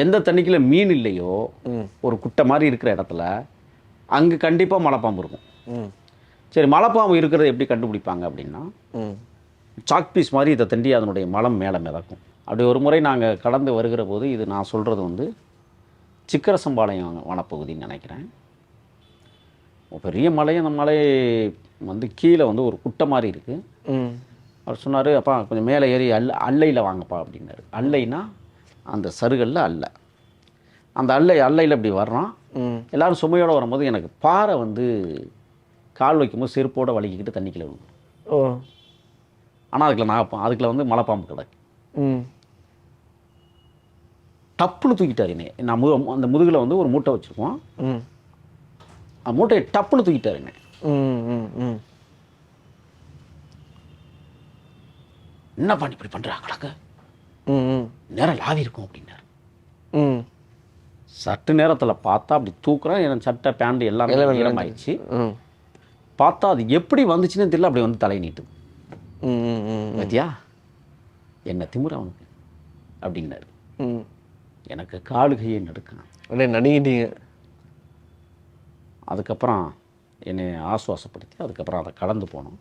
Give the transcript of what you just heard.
எந்த தண்ணிக்குள்ள மீன் இல்லையோ ஒரு குட்டை மாதிரி இருக்கிற இடத்துல அங்கே கண்டிப்பாக மலைப்பாம்பு இருக்கும். சரி மலைப்பாம்பு இருக்கிறத எப்படி கண்டுபிடிப்பாங்க அப்படின்னா சாக் பீஸ் மாதிரி இதை தண்டி அதனுடைய மலம் மேலே மிதக்கும். அப்படி ஒரு முறை நாங்கள் கடந்து வருகிற போது இது நான் சொல்கிறது வந்து சிக்கரசம்பாளையம் வனப்பகுதின்னு நினைக்கிறேன். பெரிய மலை அந்த மலை வந்து கீழே வந்து ஒரு குட்டை மாதிரி இருக்குது அவர் சொன்னார் அப்பா கொஞ்சம் மேலே ஏறி அல்ல அல்லையில் வாங்கப்பா அப்படின்னாரு. அல்லைனா அந்த சருகல்ல அல்ல. அந்த அல்லை அல்லையில் இப்படி வர்றான். ம். எல்லாரும் சுமையோடு வரும்போது எனக்கு பாறை வந்து கால் வைக்கும்போது செருப்போடு வலிக்கிட்டு தண்ணிக்குள்ள விழும். ஓ. ஆனால் அதுக்குள்ள நான் அதுக்குள்ள வந்து மலைப்பாம்பு கிடக்கு. ம். டப்புன்னு தூக்கிட்டார் என்னை நான் மு அந்த முதுகில் வந்து ஒரு மூட்டை வச்சுருக்கோம். ம். அந்த மூட்டையை டப்புன்னு தூக்கிட்டார் என்னை என்னப்பா நீ இப்படி பண்ணுறா கிடக்க நேரம் லாவி இருக்கும் அப்படின்னாரு. ம். சட்டு நேரத்தில் பார்த்தா அப்படி தூக்குறேன் என் சட்டை பேண்ட் எல்லாமே எல்லாம் ஈரமாயிடுச்சு. ம். பார்த்தா அது எப்படி வந்துச்சுன்னு தெரியல அப்படி வந்து தலை ம் பாத்தியா? என்ன திமிர அவனுக்கு அப்படின்னாரு. ம். எனக்கு காலு கையை நடுக்கான் அப்படியே நடுங்கிட்டீங்க. அதுக்கப்புறம் என்னை ஆசுவாசப்படுத்தி அதுக்கப்புறம் அதை கடந்து போனோம்.